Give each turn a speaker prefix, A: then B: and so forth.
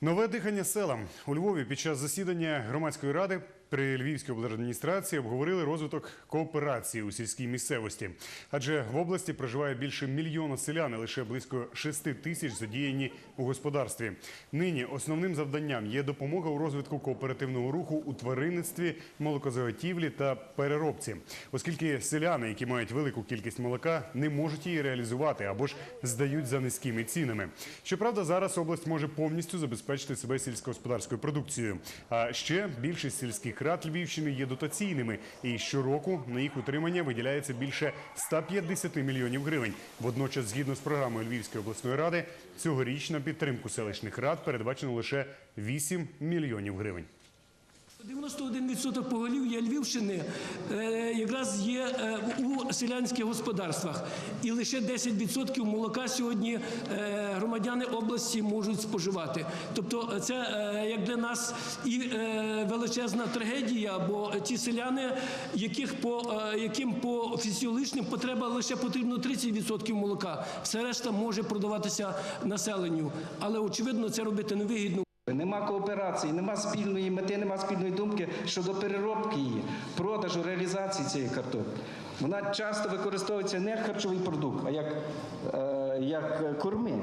A: Нове дихання селам у Львові під час засідання громадської ради при Львівській облдержадміністрації обговорили розвиток кооперації у сільській місцевості. Адже в області проживає більше мільйона селян, лише близько 6 тисяч задіяні у господарстві. Нині основним завданням є допомога у розвитку кооперативного руху у тваринництві, молокозаготівлі та переробці, оскільки селяни, які мають велику кількість молока, не можуть її реалізувати або ж здають за низькими цінами. Щоправда, зараз область може повністю забезпечити себе сільськогосподарською продукцією. А ще більшість сільських рад Львівщини є дотаційними, і щороку на їх утримання виділяється більше 150 мільйонів гривень. Водночас, згідно з програмою Львівської обласної ради, цьогоріч на підтримку селищних рад передбачено лише 8 мільйонів гривень.
B: 91% поголів'я Львівщини е, якраз є е, у селянських господарствах, і лише 10% молока сьогодні е, громадяни області можуть споживати. Тобто, це як для нас і величезна трагедія, бо ті селяни, яких по яким по фізіологічним потребам лише потрібно 30% молока, все решта може продаватися населенню. Але очевидно, це робити невигідно.
C: Нема кооперації, нема спільної мети, нема спільної думки щодо переробки її, продажу, реалізації цієї картоплі. Вона часто використовується не як харчовий продукт, а як, е, як корми.